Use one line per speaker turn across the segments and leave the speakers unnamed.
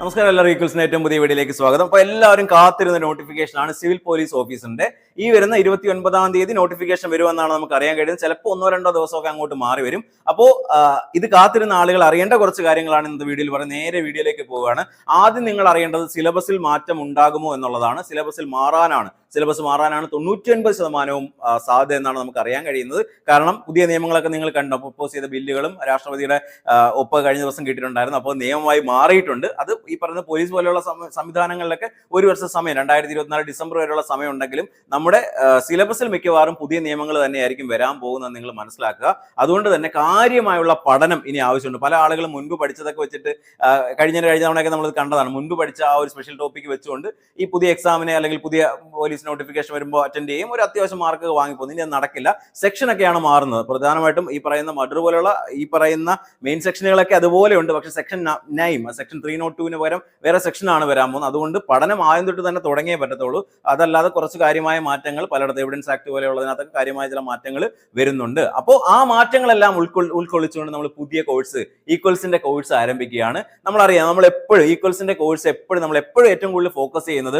നമസ്കാരം എല്ലാ റീക്കിൾസിന് ഏറ്റവും പുതിയ വീഡിയോയിലേക്ക് സ്വാഗതം. അപ്പോൾ എല്ലാവരും കാത്തിരുന്ന നോട്ടിഫിക്കേഷൻ ആണ് സിവിൽ പോലീസ് ഓഫീസിന്റെ. ഈ വരുന്ന ഇരുപത്തി ഒൻപതാം തീയതി നോട്ടിഫിക്കേഷൻ വരുമെന്നാണ് നമുക്ക് അറിയാൻ കഴിയുന്നത്. ചിലപ്പോൾ ഒന്നോ രണ്ടോ ദിവസമൊക്കെ അങ്ങോട്ട് മാറി വരും. അപ്പോൾ ഇത് കാത്തിരുന്ന ആളുകൾ അറിയേണ്ട കുറച്ച് കാര്യങ്ങളാണ് ഇന്നത്തെ വീഡിയോയിൽ പറയുന്നത്. നേരെ വീഡിയോയിലേക്ക് പോവുകയാണ്. ആദ്യം നിങ്ങൾ അറിയേണ്ടത് സിലബസിൽ മാറ്റം ഉണ്ടാകുമോ എന്നുള്ളതാണ്. സിലബസിൽ മാറാനാണ് സിലബസ് മാറാനാണ് തൊണ്ണൂറ്റി ഒൻപത് ശതമാനവും സാധ്യത എന്നാണ് നമുക്ക് അറിയാൻ കഴിയുന്നത്. കാരണം പുതിയ നിയമങ്ങളൊക്കെ നിങ്ങൾ കണ്ടു പ്രപ്പോസ് ചെയ്ത ബില്ലുകളും രാഷ്ട്രപതിയുടെ ഒപ്പ് കഴിഞ്ഞ ദിവസം കിട്ടിയിട്ടുണ്ടായിരുന്നു. അപ്പോൾ നിയമമായി മാറിയിട്ടുണ്ട്. അത് ഈ പറയുന്ന പോലീസ് പോലെയുള്ള സംവിധാനങ്ങളിലൊക്കെ ഒരു വർഷ സമയം രണ്ടായിരത്തി ഇരുപത്തിനാല് ഡിസംബർ വരെയുള്ള സമയം ഉണ്ടെങ്കിലും നമ്മുടെ സിലബസിൽ മിക്കവാറും പുതിയ നിയമങ്ങൾ തന്നെയായിരിക്കും വരാൻ പോകുന്നത് നിങ്ങൾ മനസ്സിലാക്കുക. അതുകൊണ്ട് തന്നെ കാര്യമായുള്ള പഠനം ഇനി ആവശ്യമുണ്ട്. പല ആളുകളും മുൻപ് പഠിച്ചതൊക്കെ വെച്ചിട്ട് കഴിഞ്ഞ കഴിഞ്ഞ തവണയൊക്കെ നമ്മൾ കണ്ടതാണ്. മുൻപ് പഠിച്ച ആ ഒരു സ്പെഷ്യൽ ടോപ്പിക് വെച്ചുകൊണ്ട് ഈ പുതിയ എക്സാമിനെ അല്ലെങ്കിൽ പുതിയ പോലീസ് നോട്ടിഫിക്കേഷൻ വരുമ്പോൾ അറ്റൻഡ് ചെയ്യും. ഒരു അത്യാവശ്യം മാർക്ക് വാങ്ങിപ്പോകുന്നു ഇനി അത് നടക്കില്ല. സെക്ഷനൊക്കെയാണ് മാറുന്നത്. പ്രധാനമായിട്ടും ഈ പറയുന്ന മഡർ പോലുള്ള ഈ പറയുന്ന മെയിൻ സെക്ഷനുകളൊക്കെ അതുപോലെ ഉണ്ട് പക്ഷേ section nine section three not ടുവിന് പകരം വേറെ സെക്ഷനാണ് വരാൻ പോകുന്നത്. അതുകൊണ്ട് പഠനം ആദ്യം തൊട്ട് തന്നെ തുടങ്ങിയേ പറ്റത്തുള്ളൂ. അതല്ലാതെ കുറച്ച് കാര്യമായ മാറ്റങ്ങൾ പലയിടത്ത് എവിഡൻസ് ആക്ട് പോലെയുള്ളതിനകത്തൊക്കെ കാര്യമായ ചില മാറ്റങ്ങൾ വരുന്നുണ്ട്. അപ്പോൾ ആ മാറ്റങ്ങളെല്ലാം ഉൾക്കൊ ഉൾക്കൊള്ളിച്ചുകൊണ്ട് നമ്മൾ പുതിയ കോഴ്സ് ഈക്വൽസിന്റെ കോഴ്സ് ആരംഭിക്കുകയാണ്. നമ്മളറിയാം നമ്മൾ എപ്പോഴും ഈക്വൽസിന്റെ കോഴ്സ് എപ്പോഴും നമ്മൾ എപ്പോഴും ഏറ്റവും കൂടുതൽ ഫോക്കസ് ചെയ്യുന്നത്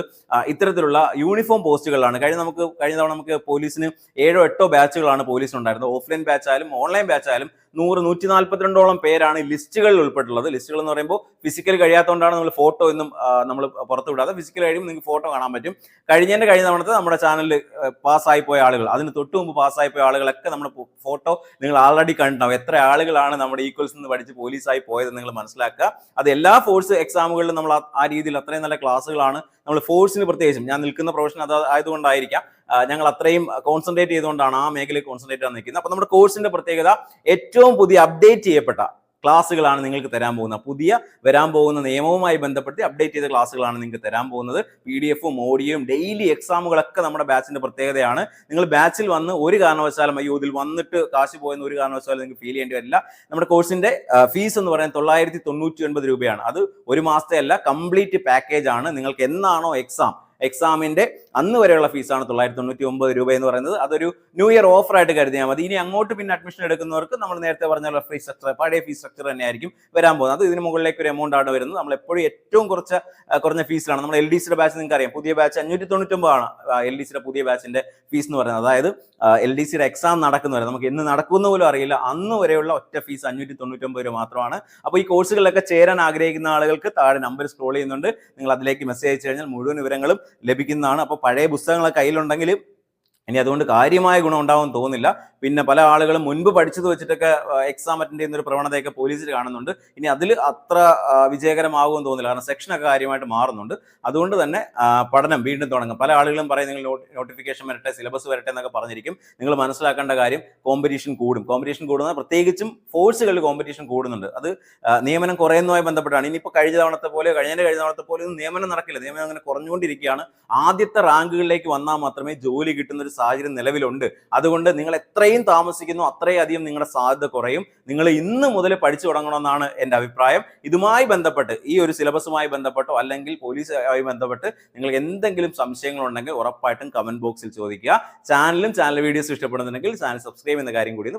ഇത്തരത്തിലുള്ള യൂണിഫോം പോസ്റ്റുകളിലാണ്. കഴിഞ്ഞ നമുക്ക് കഴിഞ്ഞ തവണ നമുക്ക് പോലീസിന് ഏഴോ എട്ടോ ബാച്ചുകളാണ് പോലീസിന് ഉണ്ടായിരുന്നത് ഓഫ്ലൈൻ ബാച്ച് ആയാലും ഓൺലൈൻ ബാച്ച് ആയാലും നൂറ് നൂറ്റി നാൽപ്പത്തിരണ്ടോളം പേരാണ് ലിസ്റ്റുകളിൽ ഉൾപ്പെട്ടുള്ളത് ലിസ്റ്റുകൾ എന്ന് പറയുമ്പോൾ ഫിസിക്കൽ കഴിയാത്തതുകൊണ്ടാണ് നമ്മൾ ഫോട്ടോ ഒന്നും നമ്മൾ പുറത്തു വിടാതെ ഫിസിക്കൽ കഴിയുമ്പോൾ നിങ്ങൾക്ക് ഫോട്ടോ കാണാൻ പറ്റും. കഴിഞ്ഞതിന്റെ കഴിഞ്ഞ തവണത്തെ നമ്മുടെ ചാനലിൽ പാസ്സായി പോയ ആളുകൾ. അതിന് തൊട്ട് മുമ്പ് പാസ്സായി പോയ ആളുകളൊക്കെ നമ്മുടെ ഫോട്ടോ നിങ്ങൾ ആൾറെഡി കണ്ടിട്ടുണ്ടാവും. എത്ര ആളുകളാണ് നമ്മുടെ ഈക്വൽസ് നിന്ന് പഠിച്ച് പോലീസായി പോയത് നിങ്ങൾ മനസ്സിലാക്കുക. അത് എല്ലാ ഫോഴ്സ് എക്സാമുകളിലും നമ്മൾ ആ രീതിയിൽ അത്രയും നല്ല ക്ലാസ്സുകളാണ് നമ്മൾ ഫോഴ്സിന് പ്രത്യേകിച്ചും. ഞാൻ നിൽക്കുന്ന പ്രൊഫഷൻ അത് ആയതുകൊണ്ടായിരിക്കാം. ഞങ്ങൾ അത്രയും കോൺസെൻട്രേറ്റ് ചെയ്തുകൊണ്ടാണ് ആ മേഖലയിൽ കോൺസെൻട്രേറ്റ് ആണ് നിൽക്കുന്നത്. അപ്പോൾ നമ്മുടെ കോഴ്സിന്റെ പ്രത്യേകത ഏറ്റവും പുതിയ അപ്ഡേറ്റ് ചെയ്യപ്പെട്ട ക്ലാസ്സുകളാണ് നിങ്ങൾക്ക് തരാൻ പോകുന്നത്. പുതിയ വരാൻ പോകുന്ന നിയമവുമായി ബന്ധപ്പെട്ട് അപ്ഡേറ്റ് ചെയ്ത ക്ലാസ്സുകളാണ് നിങ്ങൾക്ക് തരാൻ പോകുന്നത്. പി ഡി എഫും ഓഡിയോയും ഡെയിലി എക്സാമുകളൊക്കെ നമ്മുടെ ബാച്ചിന്റെ പ്രത്യേകതയാണ്. നിങ്ങൾ ബാച്ചിൽ വന്ന് ഒരു കാരണവശാലും അയ്യോ ഇതിൽ വന്നിട്ട് കാശ് പോയെന്ന് ഒരു കാരണവശാലും നിങ്ങൾക്ക് ഫീൽ ചെയ്യേണ്ടി വരില്ല. നമ്മുടെ കോഴ്സിന്റെ ഫീസ് എന്ന് പറയുന്നത് തൊള്ളായിരത്തി തൊണ്ണൂറ്റി ഒൻപത് രൂപയാണ്. അത് ഒരു മാസത്തെ അല്ല കംപ്ലീറ്റ് പാക്കേജ് ആണ്. നിങ്ങൾക്ക് എന്നാണോ എക്സാം എക്സാമിന്റെ അന്ന് വരെയുള്ള ഫീസാണ് തൊള്ളായിരത്തി തൊണ്ണൂറ്റി ഒമ്പത് രൂപ എന്ന് പറയുന്നത്. അതൊരു ന്യൂ ഇയർ ഓഫർ ആയിട്ട് കരുതിയാൽ മതി. ഇനി അങ്ങോട്ട് പിന്നെ അഡ്മിഷൻ എടുക്കുന്നവർക്ക് നമ്മൾ നേരത്തെ പറഞ്ഞ ഫീസ് സ്ട്രക്ചർ പഴയ ഫീസ് സ്ട്രക്ചർ തന്നെയായിരിക്കും വരാൻ പോകുന്നത്. അത് ഇതിന് മുകളിലേക്ക് ഒരു എമൗണ്ട് ആണ് വരുന്നത്. നമ്മൾ എപ്പോഴും ഏറ്റവും കുറച്ച് കുറഞ്ഞ ഫീസിലാണ് നമ്മൾ എൽ ഡി സിയുടെ ബാച്ച് നിങ്ങൾക്ക് അറിയാം പുതിയ ബാച്ച് അഞ്ഞൂറ്റി തൊണ്ണൂറ്റൊമ്പതാണ് എൽ ഡി സിയുടെ പുതിയ ബാച്ചിന്റെ ഫീസ് എന്ന് പറയുന്നത്. അതായത് എൽ ഡി സിയുടെ എക്സാം നടക്കുന്ന വരെ. നമുക്ക് എന്ന് നടക്കുന്ന പോലും അറിയില്ല. അന്ന് വരെയുള്ള ഒറ്റ ഫീസ് അഞ്ഞൂറ്റി തൊണ്ണൂറ്റൊമ്പത് രൂപ മാത്രമാണ്. അപ്പോൾ ഈ കോഴ്സുകളിലൊക്കെ ചേരാൻ ആഗ്രഹിക്കുന്ന ആളുകൾക്ക് താഴെ നമ്പർ സ്ക്രോൾ ചെയ്യുന്നുണ്ട്. നിങ്ങൾ അതിലേക്ക് മെസ്സേജ് അയച്ചു കഴിഞ്ഞാൽ മുഴുവൻ വിവരങ്ങളും ലഭിക്കുന്നതാണ്. അപ്പോൾ പഴയ പുസ്തകങ്ങളൊക്കെ കയ്യിലുണ്ടെങ്കിൽ ഇനി അതുകൊണ്ട് കാര്യമായ ഗുണം ഉണ്ടാവും തോന്നില്ല പിന്നെ പല ആളുകളും മുൻപ് പഠിച്ചത് വെച്ചിട്ടൊക്കെ എക്സാം അറ്റൻഡ് ചെയ്യുന്ന ഒരു പ്രവണതയൊക്കെ പോലീസിൽ കാണുന്നുണ്ട്. ഇനി അതിൽ അത്ര വിജയകരമാകുമെന്ന് തോന്നില്ല കാരണം സെക്ഷനൊക്കെ കാര്യമായിട്ട് മാറുന്നുണ്ട്. അതുകൊണ്ട് തന്നെ പഠനം വീണ്ടും തുടങ്ങും. പല ആളുകളും പറയും നിങ്ങൾ നോട്ടിഫിക്കേഷൻ വരട്ടെ സിലബസ് വരട്ടെ എന്നൊക്കെ പറഞ്ഞിരിക്കും. നിങ്ങൾ മനസ്സിലാക്കേണ്ട കാര്യം കോമ്പറ്റീഷൻ കൂടും. കോമ്പറ്റീഷൻ കൂടുന്ന പ്രത്യേകിച്ചും ഫോഴ്സുകളിൽ കോമ്പറ്റീഷൻ കൂടുന്നുണ്ട്. അത് നിയമനം കുറയുന്നതുമായി ബന്ധപ്പെട്ടാണ്. ഇനിയിപ്പോൾ കഴിഞ്ഞ തവണത്തെ പോലെ കഴിഞ്ഞ കഴിഞ്ഞ തവണത്തെ പോലെ നിയമനം നടക്കില്ല. നിയമനം അങ്ങനെ കുറഞ്ഞുകൊണ്ടിരിക്കുകയാണ്. ആദ്യത്തെ റാങ്കുകളിലേക്ക് വന്നാൽ മാത്രമേ ജോലി കിട്ടുന്ന ഒരു സാഹചര്യം നിലവിലുണ്ട്. അതുകൊണ്ട് നിങ്ങൾ എത്രയും താമസിക്കുന്നു അത്രയും അധികം നിങ്ങളുടെ സാധ്യത കുറയും. നിങ്ങൾ ഇന്ന് മുതൽ പഠിച്ചു തുടങ്ങണമെന്നാണ് എന്റെ അഭിപ്രായം. ഇതുമായി ബന്ധപ്പെട്ട് ഈ ഒരു സിലബസുമായി ബന്ധപ്പെട്ടോ അല്ലെങ്കിൽ പോലീസുമായി ബന്ധപ്പെട്ട് നിങ്ങൾ എന്തെങ്കിലും സംശയങ്ങളുണ്ടെങ്കിൽ ഉറപ്പായിട്ടും കമന്റ് ബോക്സിൽ ചോദിക്കുക. ചാനലും ചാനൽ വീഡിയോസ് ഇഷ്ടപ്പെടുന്നുണ്ടെങ്കിൽ ചാനൽ സബ്സ്ക്രൈബ് ചെയ്യുന്ന കാര്യം കൂടി